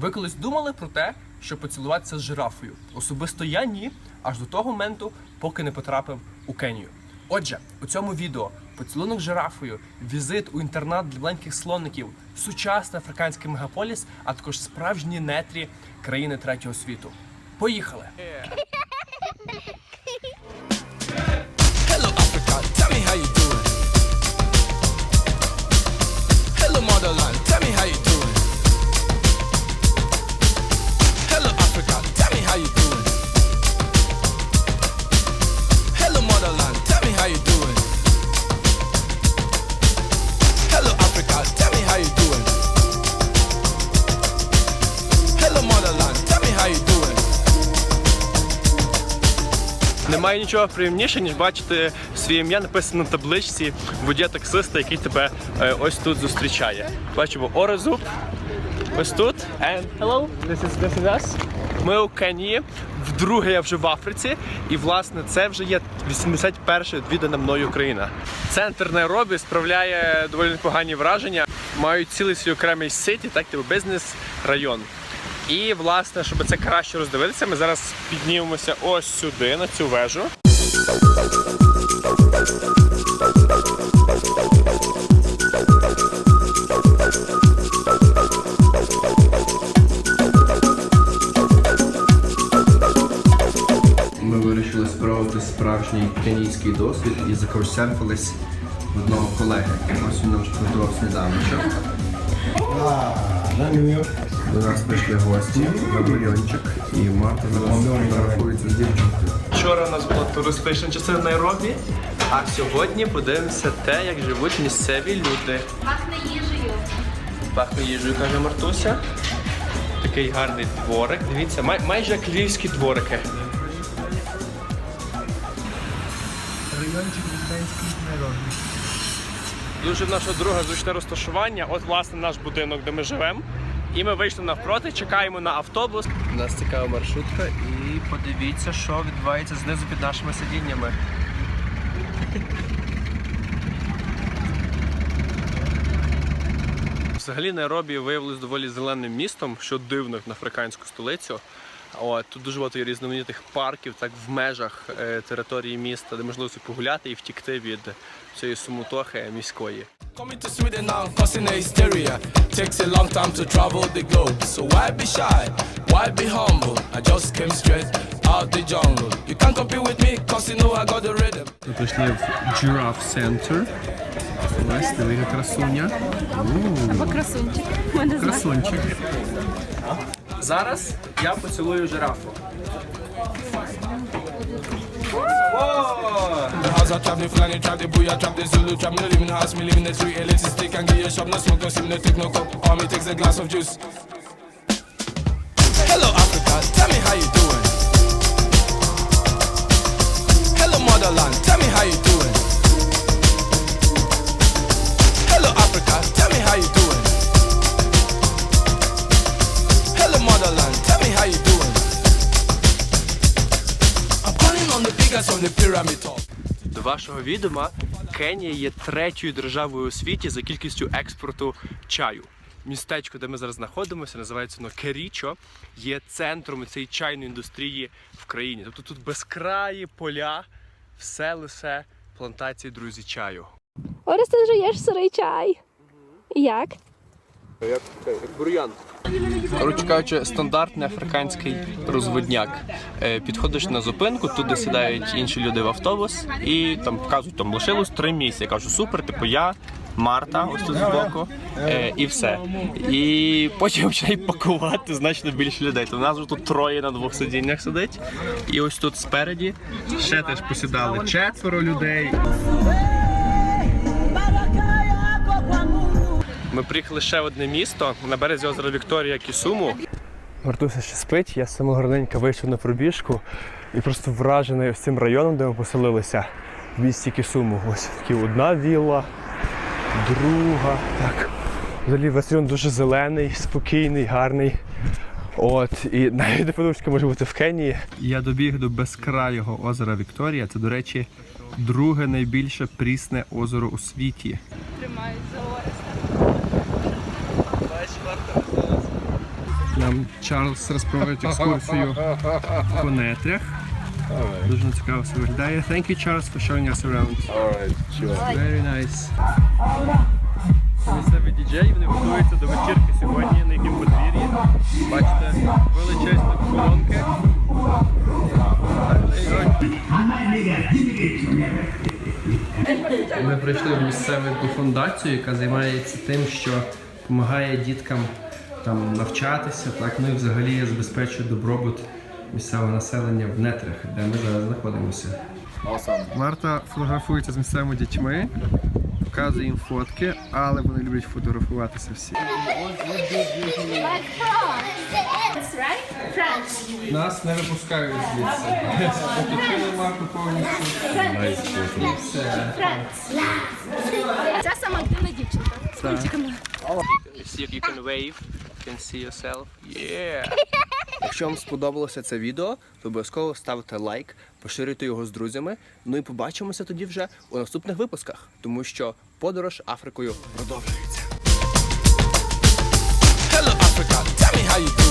Ви колись думали про те, щоб поцілуватися з жирафою? Особисто я ні, аж до того моменту, поки не потрапив у Кенію. Отже, у цьому відео поцілунок з жирафою, візит у інтернат для маленьких слоників, сучасний африканський мегаполіс, а також справжні нетрі країни третього світу. Поїхали! Hello, Немає нічого приємніше, ніж бачити своє ім'я написане на табличці водія таксиста, який тебе е, ось тут зустрічає. Бачимо Орезуб. Ось тут. And hello, this is, this is us. Ми у Кенії. Вдруге я вже в Африці. І власне це вже є 81-ша відвідана мною країна. Центр Найробі справляє доволі непогані враження. Мають цілий свій окремий ситі, так типу бізнес-район. І власне, щоб це краще роздивитися, ми зараз піднімемося ось сюди, на цю вежу. Ми вирішили спробувати справжній кенійський досвід і закорсерфились в одного колеги. Ось він нам приготував сніданочок. До нас прийшли гості, Габрильончик і Марта фотографується з дівчинкою. Вчора у нас була туристична частина Найробі, а сьогодні подивимося те, як живуть місцеві люди. Пахне їжею. Пахне їжею, каже Мартуся. Такий гарний дворик. Дивіться, май- майже як львівські дворики. Дуже в нашого друга зручне розташування. От, власне, наш будинок, де ми живемо. І ми вийшли навпроти, чекаємо на автобус. У нас цікава маршрутка, і подивіться, що відбувається знизу під нашими сидіннями. Взагалі Найробі виявилось доволі зеленим містом, що дивно на африканську столицю. От, тут дуже багато є різноманітних парків, так в межах е, території міста, де можливо собі погуляти і втікти від цієї сумутохи міської. Ми прийшли в Giraffe Center. Ось, диви, красуня. Або красунчик. Красунчик. Зараз я поцілую жирафу. In the tree. Elixir stick and give you a shop. No smoke, no sim, no take no cup. All me takes a glass of juice. До вашого відома, Кенія є третьою державою у світі за кількістю експорту чаю. Містечко, де ми зараз знаходимося, називається воно Керічо, є центром цієї чайної індустрії в країні. Тобто тут безкраї поля, все лише плантації друзі чаю. Орес, ти жуєш сирий чай. Як? Як, бур'ян. Коротше кажучи, стандартний африканський розводняк. Е, Підходиш на зупинку, туди сідають інші люди в автобус і там показують, там лишилось три місця. Я кажу, супер, типу я. Марта, ось тут збоку, е, і все. І потім починають пакувати значно більше людей. То в нас тут троє на двох сидіннях сидить. І ось тут спереді ще теж посідали четверо людей. Ми приїхали ще в одне місто на березі озера Вікторія Кісуму. Мартуся ще спить, я самого раненька вийшов на пробіжку і просто вражений ось цим районом, де ми поселилися в місті Кісуму. Ось такі одна вілла, друга. Так. Взагалі весь район дуже зелений, спокійний, гарний. От, і навіть не подумав, що може бути в Кенії. Я добіг до безкрайого озера Вікторія. Це, до речі, друге найбільше прісне озеро у світі. Нам Чарльз розповідає екскурсію по нетрях. Дуже цікаво все виглядає. Thank you, Charles, for showing us around. Alright, sure. Very nice. Місцеві діджеї вони готуються до вечірки сьогодні на якому подвір'ї. Бачите, величезні колонки. Ми прийшли в місцеву фундацію, яка займається тим, що допомагає діткам там навчатися. Так, ну і взагалі забезпечує добробут місцевого населення в нетрях, де ми зараз знаходимося. Марта фотографується з місцевими дітьми, показує їм фотки, але вони люблять фотографуватися всі. Нас не випускають звідси. Оточили Марту повністю. Все. Ця сама активна дівчинка. З кульчиками. See, you can wave, you can see yourself. Yeah! Якщо вам сподобалося це відео, то обов'язково ставте лайк, поширюйте його з друзями. Ну і побачимося тоді вже у наступних випусках, тому що подорож Африкою продовжується. Hello, Africa. Tell me how you doing.